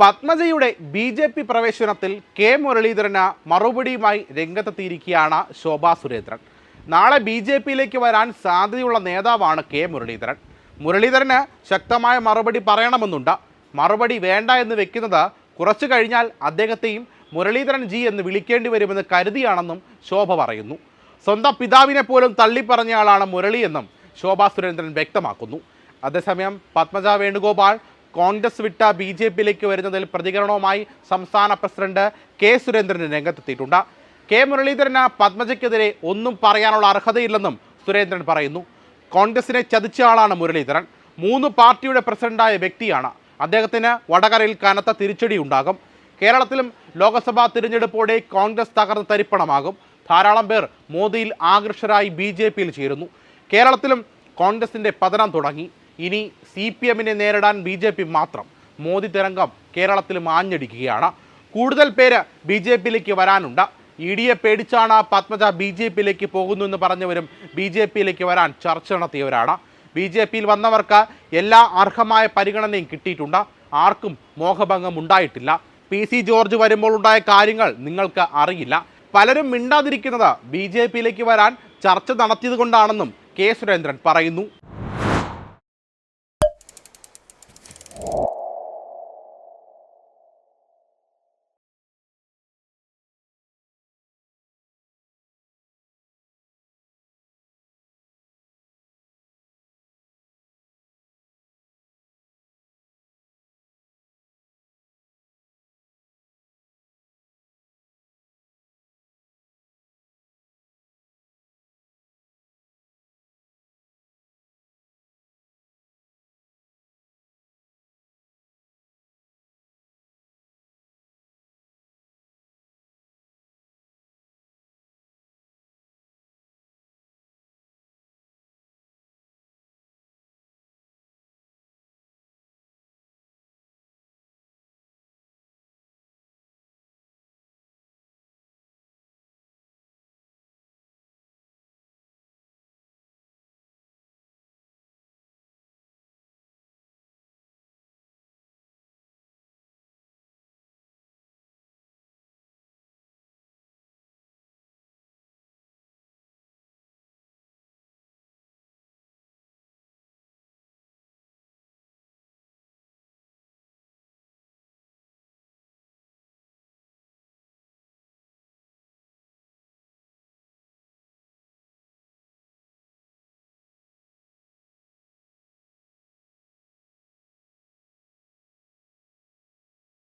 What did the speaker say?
പത്മജയുടെ B J P പ്രവേശനത്തിൽ K മുരളീധരന് മറുപടിയുമായി രംഗത്തെത്തിയിരിക്കുകയാണ് ശോഭാ സുരേന്ദ്രൻ. നാളെ ബി ജെ പിയിലേക്ക് വരാൻ സാധ്യതയുള്ള നേതാവാണ് കെ മുരളീധരൻ. മുരളീധരന് ശക്തമായ മറുപടി പറയണമെന്നുണ്ട്. മറുപടി വേണ്ട എന്ന് വെക്കുന്നത് കുറച്ചു കഴിഞ്ഞാൽ അദ്ദേഹത്തെയും മുരളീധരൻ ജി എന്ന് വിളിക്കേണ്ടി വരുമെന്ന് കരുതിയാണെന്നും ശോഭ പറയുന്നു. സ്വന്തം പിതാവിനെ പോലും തള്ളിപ്പറഞ്ഞയാളാണ് മുരളി എന്നും ശോഭാ സുരേന്ദ്രൻ വ്യക്തമാക്കുന്നു. അതേസമയം പത്മജ വേണുഗോപാൽ കോൺഗ്രസ് വിട്ട ബി ജെ പിയിലേക്ക് വരുന്നതിൽ പ്രതികരണവുമായി സംസ്ഥാന പ്രസിഡന്റ് കെ സുരേന്ദ്രൻ രംഗത്തെത്തിയിട്ടുണ്ട്. കെ മുരളീധരന് പത്മജയ്ക്കെതിരെ ഒന്നും പറയാനുള്ള അർഹതയില്ലെന്നും സുരേന്ദ്രൻ പറയുന്നു. കോൺഗ്രസിനെ ചതിച്ച ആളാണ് മുരളീധരൻ. മൂന്ന് പാർട്ടിയുടെ പ്രസിഡന്റായ വ്യക്തിയാണ്. അദ്ദേഹത്തിന് വടകരയിൽ കനത്ത തിരിച്ചടി ഉണ്ടാകും കേരളത്തിലും ലോക്സഭാ തിരഞ്ഞെടുപ്പോടെ കോൺഗ്രസ് തകർന്ന് തരിപ്പണമാകും. ധാരാളം പേർ മോദിയിൽ ആകർഷരായി ബി ജെ പിയിൽ ചേരുന്നു. കേരളത്തിലും കോൺഗ്രസിന്റെ പതനം തുടങ്ങി. ഇനി സി പി എമ്മിനെ നേരിടാൻ ബി ജെ പി മാത്രം മോദി തരംഗം കേരളത്തിൽ മാഞ്ഞടിക്കുകയാണ്. കൂടുതൽ പേര് ബി ജെ പിയിലേക്ക് വരാനുണ്ട്. ഇ ഡിയെ പേടിച്ചാണ് പത്മജ ബി ജെ പിയിലേക്ക് പോകുന്നു എന്ന് പറഞ്ഞവരും ബി ജെ പിയിലേക്ക് വരാൻ ചർച്ച നടത്തിയവരാണ്. ബി ജെ പിയിൽ വന്നവർക്ക് എല്ലാ അർഹമായ പരിഗണനയും കിട്ടിയിട്ടുണ്ട്. ആർക്കും മോഹഭംഗം ഉണ്ടായിട്ടില്ല. പി സി ജോർജ് വരുമ്പോൾ ഉണ്ടായ കാര്യങ്ങൾ നിങ്ങൾക്ക് അറിയില്ല. പലരും മിണ്ടാതിരിക്കുന്നത് ബി ജെ പിയിലേക്ക് വരാൻ ചർച്ച നടത്തിയത് കൊണ്ടാണെന്നും കെ സുരേന്ദ്രൻ പറയുന്നു.